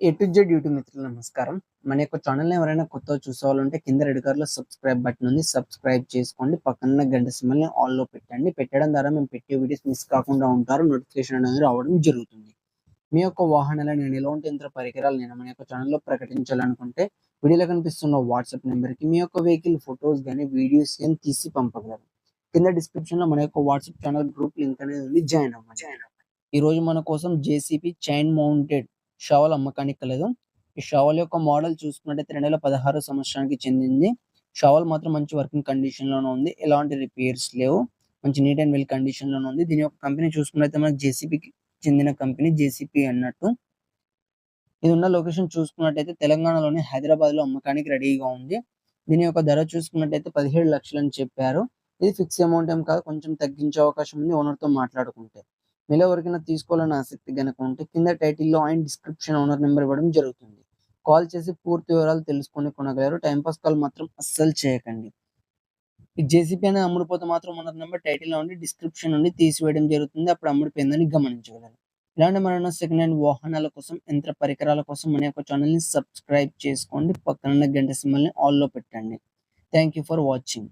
A to Z YouTube మిత్రులు నమస్కారం. మన యొక్క ఛానల్ ఎవరైనా కొత్తగా చూసుకోవాలంటే కింద రెడ్ కలర్ సబ్స్క్రైబ్ బటన్ ఉంది. సబ్స్క్రైబ్ చేసుకోండి. పక్కన గంట సిమ్మల్ని ని ఆల్లో పెట్టండి. పెట్టడం ద్వారా మేము పెట్టే వీడియోస్ మిస్ కాకుండా ఉంటారు. నోటిఫికేషన్ అనేది రావడం జరుగుతుంది. మీ యొక్క వాహనాలను నేను ఎలాంటి యంత్ర పరికరాలు నేను మన యొక్క ఛానల్లో ప్రకటించాలనుకుంటే వీడియోలో కనిపిస్తున్న వాట్సాప్ నెంబర్కి మీ యొక్క వెహికల్ ఫొటోస్ కానీ వీడియోస్ కానీ తీసి పంపగలరు. కింద డిస్క్రిప్షన్లో మన యొక్క వాట్సాప్ ఛానల్ గ్రూప్ లింక్ అనేది ఉంది. జాయిన్ అవ్వండి. ఈ రోజు మన కోసం జేసీపీ చైన్ మౌంటెడ్ షవల్ అమ్మకానికి కలదు ఈ షవల్ యొక్క మోడల్ చూసుకున్నట్టయితే రెండు వేల పదహారు సంవత్సరానికి చెందింది. షవల్ మాత్రం మంచి వర్కింగ్ కండిషన్లోనే ఉంది. ఎలాంటి రిపేర్స్ లేవు. మంచి నీట్ అండ్ వెల్ కండిషన్లోనే ఉంది. దీని యొక్క కంపెనీ చూసుకున్నట్లయితే మనకి జేసీపీకి చెందిన కంపెనీ జేసీపీ అన్నట్టు. ఇది ఉన్న లొకేషన్ చూసుకున్నట్టయితే తెలంగాణలోని హైదరాబాద్లో అమ్మకానికి రెడీగా ఉంది. దీని యొక్క ధర చూసుకున్నట్టయితే పదిహేడు లక్షలు అని చెప్పారు. ఇది ఫిక్స్ అమౌంట్ ఏం కాదు. కొంచెం తగ్గించే అవకాశం ఉంది ఓనర్తో మాట్లాడుకుంటే. మీలో ఎవరికైనా తీసుకోవాలని ఆసక్తి కనుక ఉంటే కింద టైటిల్లో అండ్ డిస్క్రిప్షన్ ఓనర్ నెంబర్ ఇవ్వడం జరుగుతుంది. కాల్ చేసి పూర్తి వివరాలు తెలుసుకొని కొనగలరు. టైంపాస్ కాల్ మాత్రం అస్సలు చేయకండి. ఈ జేసీపీ అనేది అమ్ముడిపోతే మాత్రం ఓనర్ నెంబర్ టైటిల్ ఉండి డిస్క్రిప్షన్ నుండి తీసివేయడం జరుగుతుంది. అప్పుడు అమ్ముడిపోయిందని గమనించగలరు. ఇలాంటి మరణ సెకండ్ హ్యాండ్ వాహనాల కోసం యంత్ర పరికరాల కోసం మన యొక్క ఛానల్ని సబ్స్క్రైబ్ చేసుకోండి. పక్కన గంట సింబల్ని ఆల్లో ఆల్లో పెట్టండి. Thank you for watching